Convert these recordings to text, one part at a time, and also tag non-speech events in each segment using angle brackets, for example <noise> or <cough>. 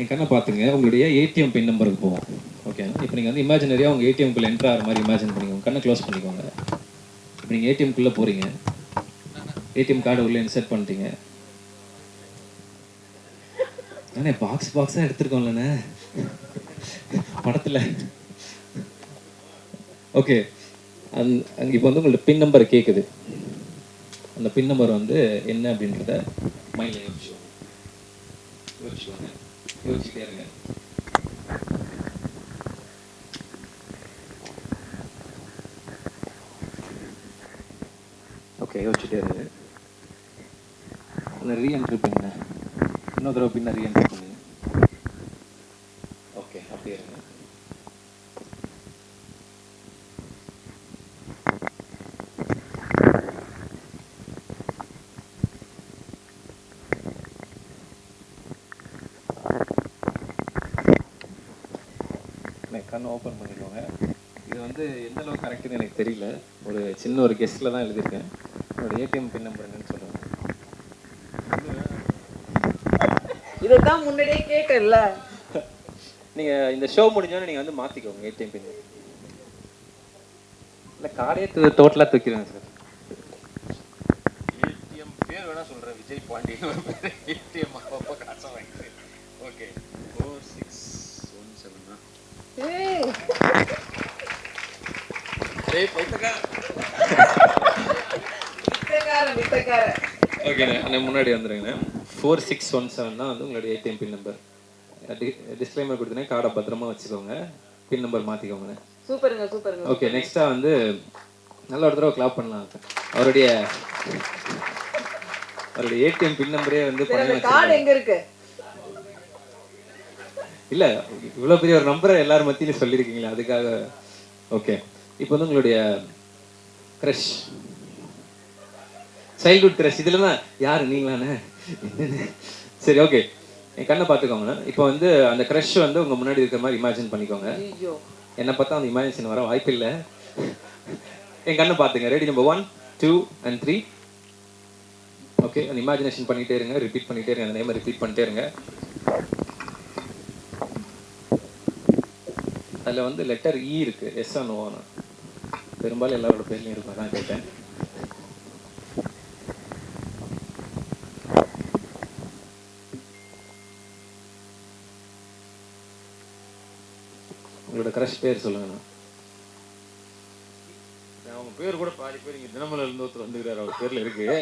என் கண்ணை பார்த்துங்க. உங்களுடைய ஏடிஎம் பின் நம்பருக்கு போவோம் ஓகே இப்போ நீங்கள் வந்து இமேஜினரியாக உங்கள் ஏடிஎம்குள்ளே என்ட்ரு ஆகிற மாதிரி இமேஜின் பண்ணிக்கோங்க. கண்ணை க்ளோஸ் பண்ணிக்கோங்க. இப்போ நீங்கள் ஏடிஎம்குள்ளே போகிறீங்க ஏடிஎம் கார்டு உள்ளே இன்சர்ட் பண்ணிட்டீங்க. அண்ணே பாக்ஸ் பாக்ஸாக எடுத்துருக்கோம்லண்ணே. படத்தில். ஓகே அந் அங்கே இப்போ வந்து உங்களோட பின் நம்பர் கேட்குது அந்த பின் நம்பர் வந்து என்ன அப்படின்றத மைண்டில் யோசிச்சு யோசிச்சுவாங்க யோசிச்சுட்டே இருங்க. ஓகே யோசிச்சுட்டே இருங்க. அந்த ரீஎன்ட்ரி பின்ன இன்னொரு தடவை பின்ன ரீஎன்ட்ரி பண்ணுங்க ஓகே அப்படியே இருங்க. கண்ணை ஓப்பன் பண்ணிக்கோங்க. இது வந்து எந்த அளவுக்கு கரெக்டுன்னு எனக்கு தெரியல. ஒரு சின்ன ஒரு கெஸ்ட்டில் தான் எழுதியிருக்கேன். என்னோட ஏடிஎம் பின் நம்பர் என்னன்னு சொல்லுங்கள் இதைத்தான் முன்னாடியே கேட்டேன்ல. நீங்கள் இந்த ஷோ முடிஞ்சோன்னே நீங்கள் வந்து மாற்றிக்கோங்க ஏடிஎம் பின் இல்லை காரையே டோட்டலாக தூக்கிடுங்க சார் ஏடிஎம் பேர் வேணா சொல்றேன். விஜய் பாண்டியன் ஒரு பேர். ஏடிஎம் அப்பப்போ காசை வாங்கிட்டு okay four six one seven ஏய், டேய் பைத்தக்கா வித்தைக்காரன், வித்தைக்காரன். ஓகேண்ணே முன்னாடி வந்துடுங்கண்ணே ஃபோர் சிக்ஸ் ஒன் செவன் தான் வந்து உங்களுடைய ஏடிஎம் பின் நம்பர் டிஸ்க்ளைமர் கொடுத்தனே கார்டை பத்திரமா வச்சுக்கோங்க. பின் நம்பர் மாற்றிக்கோங்கண்ணே சூப்பருங்க சூப்பருங்க. ஓகே நெக்ஸ்ட்டாக வந்து நல்ல ஒரு தடவை கிளாப் பண்ணலாம். அவருடைய அவருடைய ஏடிஎம் பின் நம்பரே வந்து கார்டு எங்க இருக்கு? இல்ல இவ்வளவு பெரிய ஒரு நம்பரை எல்லாரும் மத்தியிலும் சொல்லியிருக்கீங்களே அதுக்காக ஓகே இப்போ வந்து உங்களுடைய க்ரஷ் சைல்ட்ஹுட் க்ரஷ் இதுல தான் யாரு என்னண்ணே? சரி ஓகே என் கண்ணை பார்த்துக்கோங்க. இப்போ வந்து அந்த க்ரஷ் வந்து உங்க முன்னாடி இருக்கிற மாதிரி இமேஜின் பண்ணிக்கோங்க. என்னை பார்த்தா அந்த இமேஜினேஷன் வர வாய்ப்பு இல்லை. என் கண்ணை பார்த்துங்க. Ready number one two and three okay அந்த இமேஜினேஷன் பண்ணிட்டே இருங்க ரிப்பீட் பண்ணிட்டே இருங்க அந்த நேமை ரிப்பீட் பண்ணிட்டே இருங்க. அதில் வந்து லெட்டர் இ இருக்கு எஸ் நோவானா பெரும்பாலும் எல்லாரோட பேர்லையும் இருக்கும் அதான் கேட்டேன். உங்களோட க்ரஷ் பேர் சொல்லுங்கண்ணா அவங்க பேர் கூட பாதி பேர் இங்க தினமலர் இருந்து ஒருத்தர் வந்துக்கிறாரு அவர் பேர்ல இருக்கு. <laughs>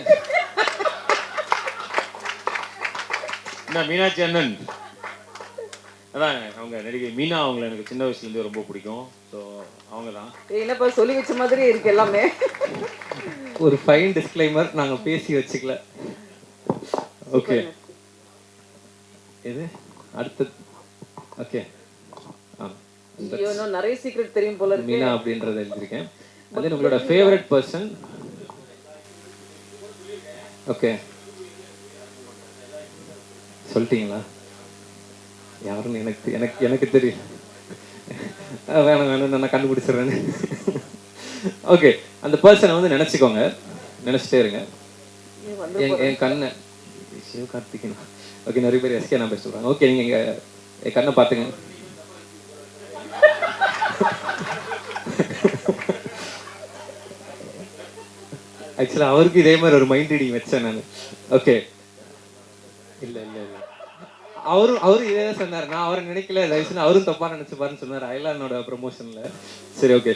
என்ன மீனாட்சி அண்ணன்? அதான் அவங்க நடிகை மீனா அவங்கள எனக்கு சின்ன வயசுல இருந்தே ரொம்ப பிடிக்கும். ஸோ அவங்க தான் என்னப்பா சொல்லி வச்ச மாதிரி இருக்கு எல்லாமே. ஒரு ஃபைன் டிஸ்க்ளைமர் நாங்க பேசி வச்சுக்கல. ஓகே இது அடுத்து ஓகே நிறைய சீக்ரெட் தெரியும் போல மீனா அப்படின்றத எழுதியிருக்கேன். அது உங்களோட ஃபேவரட் பர்சன் ஓகே சொல்லிட்டீங்களா? யாருன்னு எனக்கு எனக்கு எனக்கு தெரியும் வேணாம் வேணாம் நான் கண்டுபிடிச்சிடுறேன்னு. ஓகே அந்த பர்சனை வந்து நினச்சிக்கோங்க. நினச்சிட்டே இருங்க. என் என் கண்ணை சிவகார்த்திகேயன் ஓகே நிறைய பேர் எஸ்கே நான் பேச சொல்கிறாங்க ஓகே நீங்கள் இங்கே என் கண்ணை பார்த்துங்க. ஆக்சுவலாக அவருக்கு இதே மாதிரி ஒரு மைண்ட் ரீடிங் வச்சேன் நான். ஓகே இல்லை இல்லை இல்லை. அவரும் அவரும் இதே சொன்னார். நான் அவரை நினைக்கல லைஃப்னு அவரும் தப்பாக நினச்சிப்பாருன்னு சொன்னார் ஐலானோட ப்ரொமோஷன்ல சரி ஓகே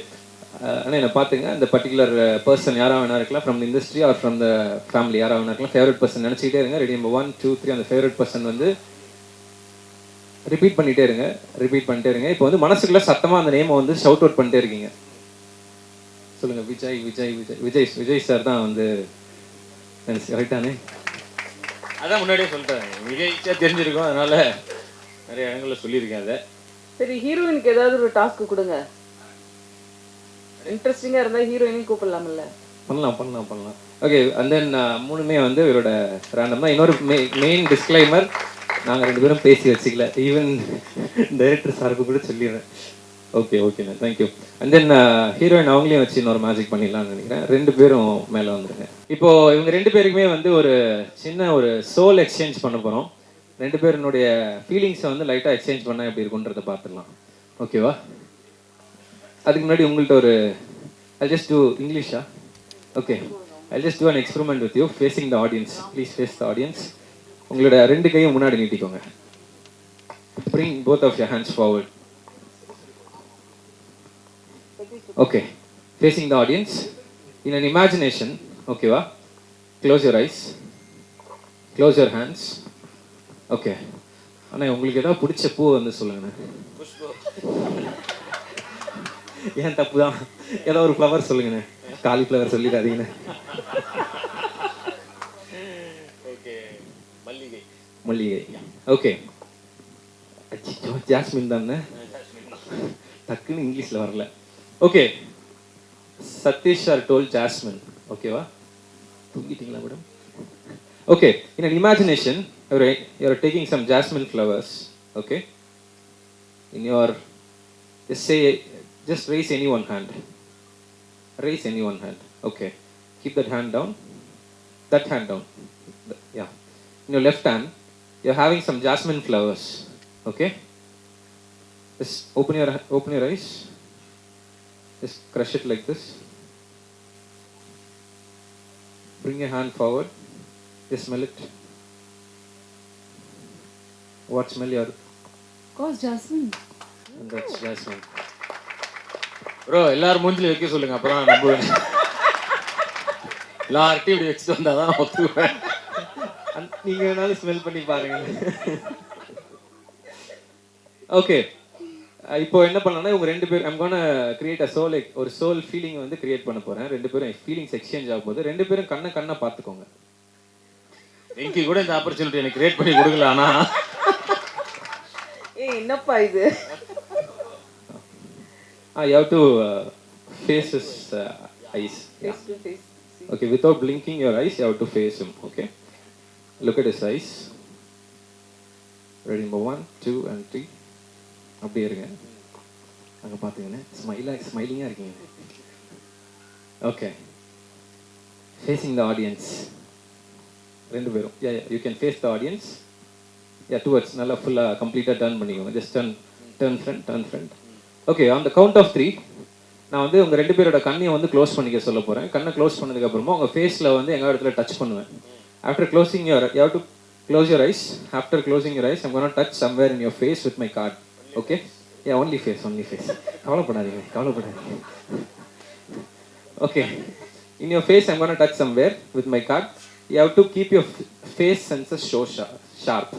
ஆனால் என்னை பார்த்துங்க. அந்த பர்டிகுலர் பர்சன் யாராக வேணா இருக்கலாம். From industry or from the family யாராக வேணா இருக்கலாம். ஃபேவரட் பர்சன் நினச்சிக்கிட்டே இருங்க. Ready number one two three அந்த ஃபேவரட் பர்சன் வந்து ரிப்பீட் பண்ணிகிட்டே இருங்க. ரிப்பீட் பண்ணிட்டே இருங்க. இப்போ வந்து மனசுக்குள்ள சத்தமாக அந்த நேமை வந்து ஷவுட் அவுட் பண்ணிட்டே இருக்கீங்க. சொல்லுங்கள் விஜய் விஜய் விஜய். விஜய் விஜய் சார் தான் வந்து ரைட்டானே அதான் முன்னாடியே சொல்லிட்டேன். மிக ஈஸியாக தெரிஞ்சிருக்கும் அதனால நிறைய இடங்கள்ல சொல்லியிருக்கேன் அதை. சரி ஹீரோயினுக்கு ஏதாவது ஒரு டாஸ்க் கொடுங்க. இன்ட்ரெஸ்டிங்கா இருந்தா ஹீரோயினையும் கூப்பிடலாம்ல. பண்ணலாம் பண்ணலாம் பண்ணலாம். ஓகே அண்ட் தென் மூணுமே வந்து இவரோட ரேண்டம் தான். இன்னொரு மெயின் டிஸ்க்ளைமர் நாங்கள் ரெண்டு பேரும் பேசி வச்சுக்கல. ஈவன் டைரக்டர் சாருக்கு கூட சொல்லிடுறேன். ஓகே ஓகேண்ணா தேங்க்யூ அண்ட் தென் ஹீரோயின் அவங்களையும் வச்சு இன்னொரு மேஜிக் பண்ணிடலாம்னு நினைக்கிறேன். ரெண்டு பேரும் மேலே வந்துருங்க. இப்போ இவங்க ரெண்டு பேருக்குமே வந்து ஒரு சின்ன ஒரு சோல் எக்ஸ்சேஞ்ச் பண்ண போகிறோம் ரெண்டு பேருனுடைய ஃபீலிங்ஸை வந்து லைட்டாக எக்ஸ்சேஞ்ச் பண்ணால் எப்படி இருக்குன்றதை பார்த்துடலாம். ஓகேவா அதுக்கு முன்னாடி உங்கள்கிட்ட ஒரு I just do இங்கிலீஷா okay I just do an experiment with you facing the audience please face the audience உங்களோட ரெண்டு கையும் முன்னாடி நீட்டிக்கோங்க. Bring both of your hands forward. Okay. Facing the audience. In an imagination okay va? Close your eyes. Close your hands. Okay. அண்ணா உங்களுக்கு ஏதாவது பிடிச்ச பூ வந்து சொல்லுங்கண்ணே. ஏன் தப்பு தான் ஏதோ ஒரு ஃப்ளவர் சொல்லுங்கண்ணே. காலிஃப்ளவர் சொல்லிடாதீங்கண்ணே. ஓகே மல்லிகை. மல்லிகை. ஓகே ஜாஸ்மின் தானே. டக்குன்னு இங்கிலீஷில் வரல. Okay Satish are doll jasmine ஓகேவா தூங்கிட்டீங்களா madam okay in an imagination your you're taking some jasmine flowers okay in your just say just raise any one hand raise any one hand okay keep that hand down that hand down Th- yeah in your left hand you're having some jasmine flowers okay just open your open your eyes just crush it like this bring your hand forward just smell it what smell you are goes jasmine and that's jasmine bro எல்லாரும் மூஞ்சில வைக்க சொல்லுங்க அப்புறம் நம்புவேன் எல்லார்ட்டையும் இப்படி வச்சுட்டு வந்தாதான் ஒத்துக்குவேன் அந்- நீங்க வேணாலும் ஸ்மெல் பண்ணி பாருங்க ஓகே இப்போ என்ன பண்ணலாம்னா இவங்க ரெண்டு பேர் I'm gonna create a soul ஒரு சோல் ஃபீலிங் வந்து கிரியேட் பண்ண போறேன். ரெண்டு பேரும் ஃபீலிங்ஸ் எக்ஸ்சேஞ்ச் ஆகும் போது ரெண்டு பேரும் கண்ணை கண்ணை பார்த்துக்கோங்க. வெங்கி கூட இந்த ஆப்பர்ச்சுனிட்டி எனக்கு கிரியேட் பண்ணி கொடுக்கல ஆனா. ஏய் என்னப்பா இது? ஆ you have to face is eyes face to face Okay, without blinking your eyes, you have to face him. Okay, look at his eyes. Ready, number அப்படியே இருங்க. அங்கே பார்த்தீங்கன்னா ஸ்மைலாக ஸ்மைலிங்காக இருக்கீங்க. ஓகே ஃபேஸிங் த ஆடியன்ஸ் ரெண்டு பேரும். Yeah you can face the audience yeah towards நல்லா ஃபுல்லாக கம்ப்ளீட்டாக டர்ன் பண்ணிக்கோங்க. Just turn turn front turn front okay on the count of three நான் வந்து உங்கள் ரெண்டு பேரோட கண்ணையை வந்து க்ளோஸ் பண்ணிக்க சொல்ல போகிறேன் கண்ணை க்ளோஸ் பண்ணதுக்கு அப்புறமா உங்கள் ஃபேஸில் வந்து எங்கள் இடத்துல டச் பண்ணுவேன். After closing your you to close your eyes after closing your eyes I'm gonna touch somewhere in your face with my card okay a only face only face கவலைப்படாதீங்க கவலைப்படாதீங்க. Okay in your face I'm gonna touch somewhere with my card you have to keep your face senses so sharp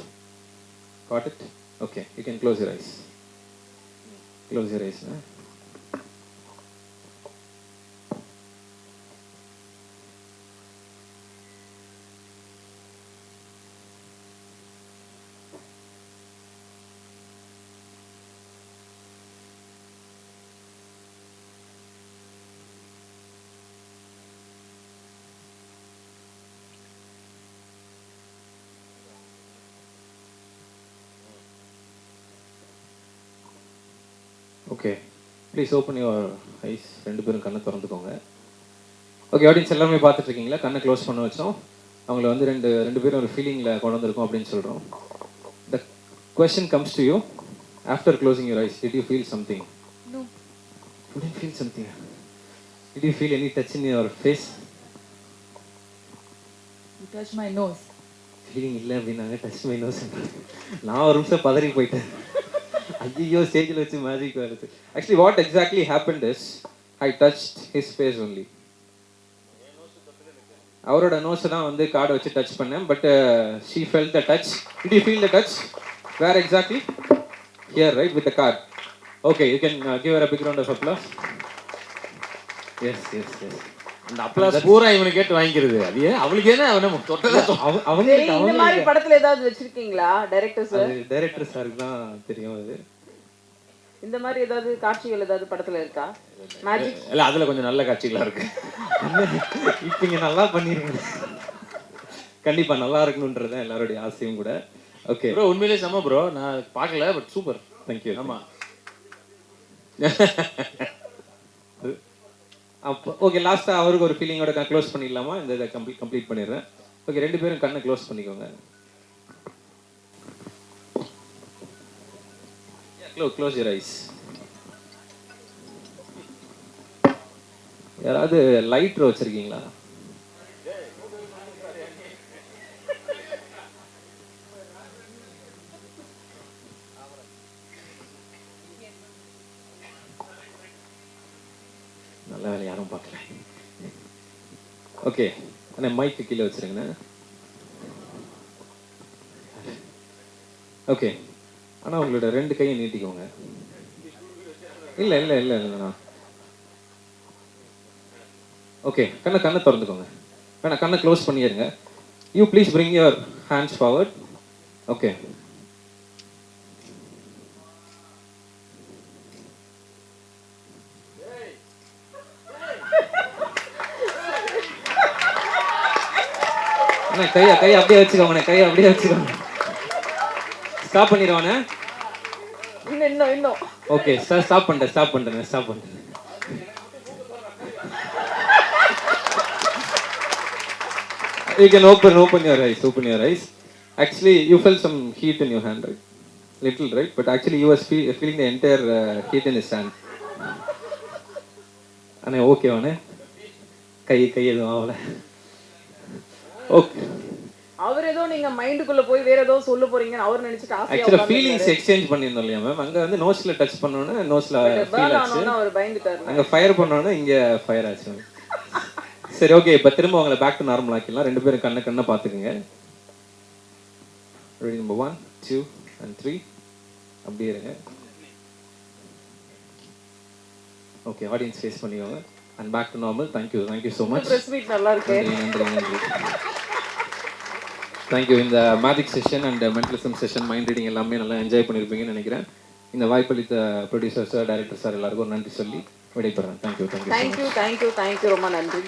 got it okay you can close your eyes close your eyes okay please open your eyes ரெண்டு பேரும் கண்ணை திறந்துக்கோங்க. Okay audience எல்லாமே பார்த்துட்டு இருக்கீங்களா கண்ணை close பண்ண வச்சோம். அவங்கள வந்து ரெண்டு ரெண்டு பேரும் ஒரு ஃபீலிங்கில் கொண்டு வந்திருக்கோம் அப்படின்னு சொல்கிறோம் the question comes to you after closing your eyes did you feel something feel something did you feel any touch in your face touch my nose feeling இல்லை அப்படின்னாங்க. டச் மை நோஸ் நான் ஒரு நிமிஷம் பதறி போயிட்டேன். ஐயோ ஸ்டேஜில் வச்சு மேஜிக் வருது actually what exactly happened is I touch his face only அவரோட நோஸை தான் வந்து கார்டை வச்சு டச் பண்ணேன். But she fell the touch it you feel the touch where exactly here right with the card okay you can give a big round of applause yes yes yes அந்த applause பூரா இவனுக்கு கேட்டு வாங்கிக்கிறது. அது ஏன்? அவளுக்கு என்ன அவனை தொட்டதா? சரி இந்த மாதிரி படத்துல ஏதாவது வச்சிருக்கீங்களா டைரக்டர் சார் டைரக்டர் சாருக்கு தான் தெரியும் அது. இந்த மாதிரி ஏதாவது காட்சிகள் ஏதாவது படத்துல இருக்கா? மேஜிக் இல்ல அதுல கொஞ்சம் நல்ல காட்சிகளா இருக்கு. இப்போ இங்க நல்லா பண்ணிருங்க கண்டிப்பா நல்லா இருக்கணுன்றது தான் எல்லாருடைய ஆசையும் கூட. ஓகே ப்ரோ உண்மையிலேயே செம ப்ரோ நான் பார்க்கல பட் சூப்பர் தேங்க்யூ ஆமா. அப்போ ஓகே லாஸ்ட்டாக அவருக்கு ஒரு ஃபீலிங்கோட க்ளோஸ் பண்ணிடலாமா? இந்த இதை கம்ப்ளீட் கம்ப்ளீட் பண்ணிடுறேன். ஓகே ரெண்டு பேரும் கண்ணை க்ளோஸ் பண்ணிக்கோங்க. க்ளோ க்ளோஸ் யூர் ஐஸ் யாராவது லைட்ரு வச்சிருக்கீங்களா? நல்ல வேலை யாரும் பார்க்கல. ஓகே அண்ணா மைக்கு கீழே வச்சுருங்கண்ணா. ஓகே ஆனால் உங்களோட ரெண்டு கையை நீட்டிக்கோங்க. இல்லை இல்லை இல்லை இல்லைண்ணா ஓகே கண்ணை கண்ணை திறந்துக்கோங்க. வேணா கண்ணை க்ளோஸ் பண்ணிடுங்க. You please bring your hands forward okay அண்ணா கையை கையை அப்படியே வச்சுக்கோங்கண்ணே கையை அப்படியே வச்சுக்கோங்க. ஸ்டாப் பண்ணிடுவானே இன்னும் இன்னும் இன்னும் ஓகே சார் ஸ்டாப் பண்ணிட்டேன் ஸ்டாப் பண்ணிட்டேன் ஸ்டாப் பண்ணிட்டேன் You can open open your eyes. Open your eyes. Actually, you felt some heat in your hand, right? Little, right? But actually, you was feel, feeling the entire uh, heat in his hand. அண்ணே okay அண்ணே கை கை எதுவும் ஆகல okay அவர் ஏதோ நீங்க மைண்டுக்குள்ள போய் வேற ஏதோ சொல்ல போறீங்கன்னு அவர் நினைச்சிட்டு ஆசையா ஆக்சுவலாக ஃபீலிங்ஸ் எக்ஸ்சேஞ்ச் பண்ணியிருந்தோம் இல்லையா மேம் அங்கே வந்து நோஸில் டச் பண்ணோன்னே நோஸில் ஃபீல் ஆச்சு. அவர் பயந்துட்டாரு. அங்கே ஃபயர் பண்ணோன்னே இங்கே ஃபயர் ஆச்சு சரி ஓகே இப்போ திரும்ப உங்களை பேக் டு நார்மல் ஆக்கிடலாம். ரெண்டு பேரும் கண்ணை கண்ணை பார்த்துக்குங்க. Ready number one two and three அப்படியே இருங்க. ஓகே ஆடியன்ஸ் ஃபேஸ் பண்ணிக்கோங்க. And back to normal thank you thank you so much நல்லா இருக்கு. நன்றி நன்றி. தேங்க்யூ இந்த magic session and mentalism session mind reading எல்லாமே நல்லா என்ஜாய் பண்ணியிருப்பீங்கன்னு நினைக்கிறேன். இந்த வாய்ப்பளித்த ப்ரொடியூசர் சார் டைரக்டர் சார் எல்லாருக்கும் நன்றி சொல்லி விடைபெறேன். Thank you thank you thank you thank you thank you ரொம்ப நன்றி.